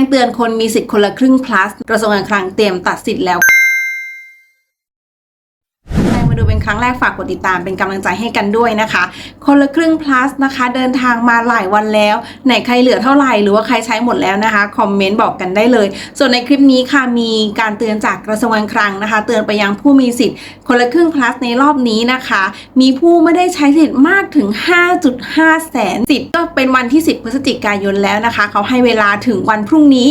งเตือนคนมีสิทธิ์คนละครึ่ง plus กระทรวงการคลังเตรียมตัดสิทธิ์แล้ว ใครั้งแรกฝากกดติดตามเป็นกำลังใจให้กันด้วยนะคะ คนละครึ่ง plus นะคะ เดินทางมาหลายวันแล้ว ไหนใครเหลือเท่าไหร่หรือว่าใครใช้หมดแล้วนะคะคอมเมนต์บอกกันได้เลย ส่วนในคลิปนี้ค่ะมีการเตือนจากกระทรวงการคลังนะคะ เตือนไปยังผู้มีสิทธิ์ คนละครึ่ง plus ในรอบนี้นะคะ มีผู้ไม่ได้ใช้สิทธิ์มากถึง 5.5 แสนสิทธิ์ก็เป็นวันที่ 10 พฤศจิกายนแล้วนะคะ เขาให้เวลาถึงวันพรุ่งนี้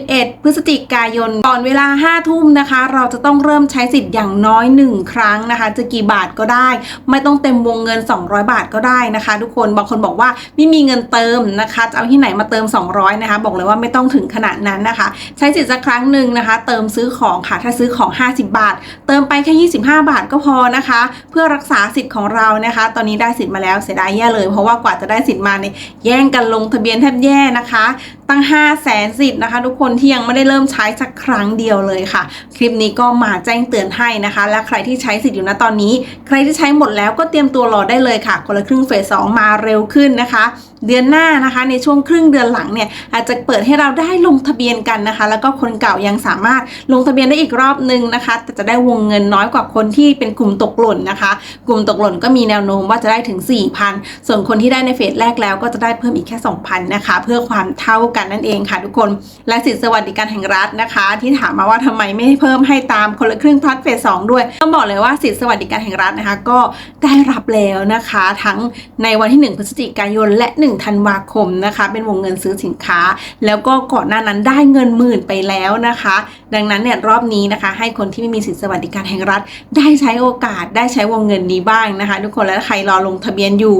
11 พฤศจิกายนก่อนเวลา 5 ทุ่มนะคะ เราจะต้องเริ่มใช้สิทธิ์อย่างน้อย 1 ครั้งนะคะจะกี่บาทก็ได้ ไม่ต้องเต็มวงเงิน 200 บาทก็ได้นะคะ ทุกคนบางคนบอกว่าไม่มีเงินเติมนะคะจะเอาที่ไหนมาเติม 200 นะคะ บอกเลยว่าไม่ต้องถึงขนาดนั้นนะคะ ใช้สิทธิ์สักครั้งหนึ่งนะคะ เติมซื้อของค่ะถ้าซื้อของ 50 บาท เติมไปแค่25 บาทก็พอนะคะ เพื่อรักษาสิทธิ์ของเรานะคะ ตอนนี้ได้สิทธิ์มาแล้วเสียดายแย่เลย เพราะว่ากว่าจะได้สิทธิ์มาเนี่ยแย่งกันลงทะเบียนแทบแย่นะคะ ตั้ง 5 0 0แสนสิทธิ์นะคะ ทุกคนที่ยังไม่ได้เริ่มใช้สักครั้งเดียวเลยค่ะ คลิปนี้ก็มาแจ้งเตือนให้นะคะ และใครที่ใช้สิทธิ์อยู่ณตอนนี้ ใครที่ใช้หมดแล้วก็เตรียมตัวรอได้เลยค่ะ คนละครึ่งเฟสสองมาเร็วขึ้นนะคะ เดือนหน้านะคะในช่วงครึ่งเดือนหลังเนี่ยอาจจะเปิดให้เราได้ลงทะเบียนกันนะคะ แล้วก็คนเก่ายังสามารถลงทะเบียนได้อีกรอบนึงนะคะ แต่จะได้วงเงินน้อยกว่าคนที่เป็นกลุ่มตกหล่นนะคะ กลุ่มตกหล่นก็มีแนวโน้มว่าจะได้ถึง4,000ส่วนคนที่ได้ในเฟสแรกแล้วก็จะได้เพิ่มอีกแค่2,000นะคะเพื่อความเท่ากันนั่นเองค่ะทุกคนและสิทธิสวัสดิการแห่งรัฐนะคะ ที่ถามมาว่าทำไมไม่เพิ่มให้ตามคนละครึ่งพลัดเฟสสองด้วยต้องบอกเลยว่าสิทธิสวัสดิการแห่งรัฐนะคะ ก็ได้รับแล้วนะคะ ทั้งในวันที่ 1 พฤศจิกายนและ 1 ธันวาคมนะคะ เป็นวงเงินซื้อสินค้า แล้วก็ก่อนหน้านั้นได้เงินหมื่นไปแล้วนะคะ ดังนั้นเนี่ยรอบนี้นะคะ ให้คนที่ไม่มีสิทธิสวัสดิการแห่งรัฐ ได้ใช้โอกาสได้ใช้วงเงินนี้บ้างนะคะ ทุกคนและใครรอลงทะเบียนอยู่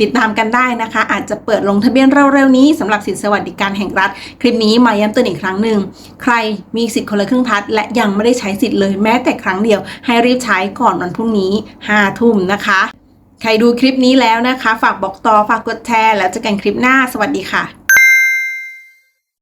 ติดตามกันได้นะคะ อาจจะเปิดลงทะเบียนเร็วๆนี้สำหรับสิทธิสวัสดิการแหห่งรัฐ คลิปนี้มาย้ำเตือนอีกครั้งหนึ่งใครมีสิทธิ์คนละครึ่งพัดและยังไม่ได้ใช้สิทธิ์เลยแม้แต่ครั้งเดียว ให้รีบใช้ก่อนวันพรุ่งนี้5ทุ่มนะคะ ใครดูคลิปนี้แล้วนะคะ ฝากบอกต่อฝากกดแชร์แล้วเจอกันคลิปหน้าสวัสดีค่ะ